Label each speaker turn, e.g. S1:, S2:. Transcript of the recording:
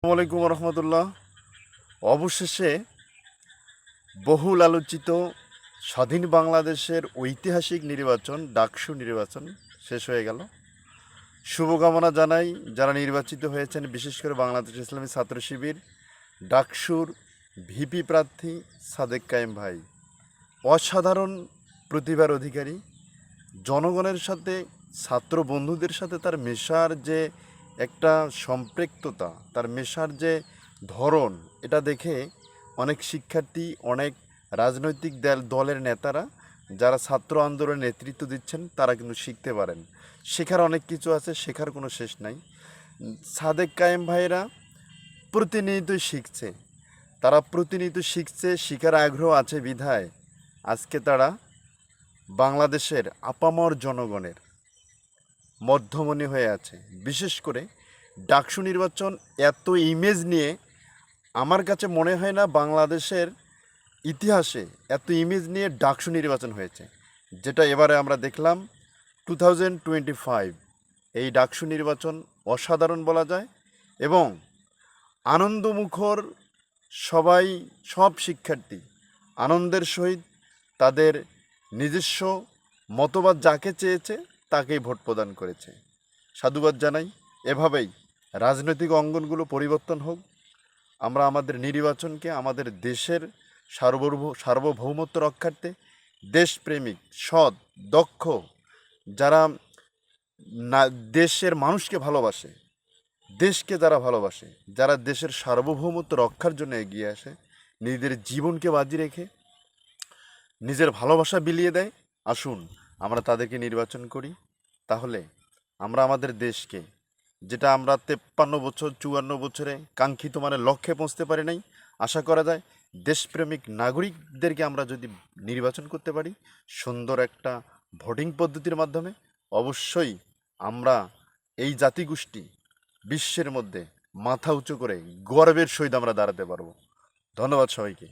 S1: আসসালামু আলাইকুম রহমতুল্লাহ অবশেষে বহুল আলোচিত স্বাধীন বাংলাদেশের ঐতিহাসিক নির্বাচন, ডাকসু নির্বাচন শেষ হয়ে গেল। শুভকামনা জানাই যারা নির্বাচিত হয়েছেন, বিশেষ করে বাংলাদেশ ইসলামী ছাত্র শিবির, ডাকসুর ভিপি প্রার্থী সাদেক কায়েম ভাই। অসাধারণ প্রতিভার অধিকারী। জনগণের সাথে, ছাত্র বন্ধুদের সাথে তার মেশার যে একটা সম্পৃক্ততা, তার মেশার যে ধরন, এটা দেখে অনেক শিক্ষার্থী, অনেক রাজনৈতিক দল, দলের নেতারা, যারা ছাত্র আন্দোলনের নেতৃত্ব দিচ্ছেন, তারা কিন্তু শিখতে পারেন। শেখার অনেক কিছু আছে, শেখার কোনো শেষ নাই। সাদেক কায়েম ভাইরা প্রতিনিয়তই শিখছে। তারা প্রতিনিয়ত শিখছে, শিখার আগ্রহ আছে বিধায়। আজকে তারা বাংলাদেশের আপামর জনগণের মধ্যমণি হয়ে আছে। বিশেষ করে ডাকসু নির্বাচন এত ইমেজ নিয়ে আমার কাছে মনে হয় না বাংলাদেশের ইতিহাসে এত ইমেজ নিয়ে ডাকসু নির্বাচন হয়েছে। যেটা এবারে আমরা দেখলাম টু থাউজেন্ড টোয়েন্টি ফাইভ এই ডাকসু নির্বাচন অসাধারণ বলা যায় এবং আনন্দমুখর সবাই, সব শিক্ষার্থী আনন্দের সহিত তাদের নিজস্ব মতবাদ যাকে চেয়েছে তাকেই ভোট প্রদান করেছে। সাধুবাদ জানাই। এভাবেই রাজনৈতিক অঙ্গনগুলো পরিবর্তন হোক, আমরা আমাদের নির্বাচনকে আমাদের দেশের সার্বভৌম, সার্বভৌমত্ব রক্ষার্থে দেশপ্রেমিক, সৎ, দক্ষ, যারা না, দেশের মানুষকে ভালোবাসে, দেশকে যারা ভালোবাসে, যারা দেশের সার্বভৌমত্ব রক্ষার জন্য এগিয়ে আসে, নিজেদের জীবনকে বাজি রেখে নিজের ভালোবাসা বিলিয়ে দেয়, আসুন আমরা তাদেরকে নির্বাচন করি, তাহলে আমরা আমাদের দেশকে যেটা আমরা তেপ্পান্ন বছর, চুয়ান্ন বছরে কাঙ্ক্ষিত মানে লক্ষ্যে পৌঁছতে পারি নাই। আশা করা যায় দেশপ্রেমিক নাগরিকদেরকে আমরা যদি নির্বাচন করতে পারি, সুন্দর একটা ভোটিং পদ্ধতির মাধ্যমে অবশ্যই আমরা এই জাতিগোষ্ঠী বিশ্বের মধ্যে মাথা উঁচু করে গর্বের সহিত আমরা দাঁড়াতে পারব। ধন্যবাদ সবাইকে।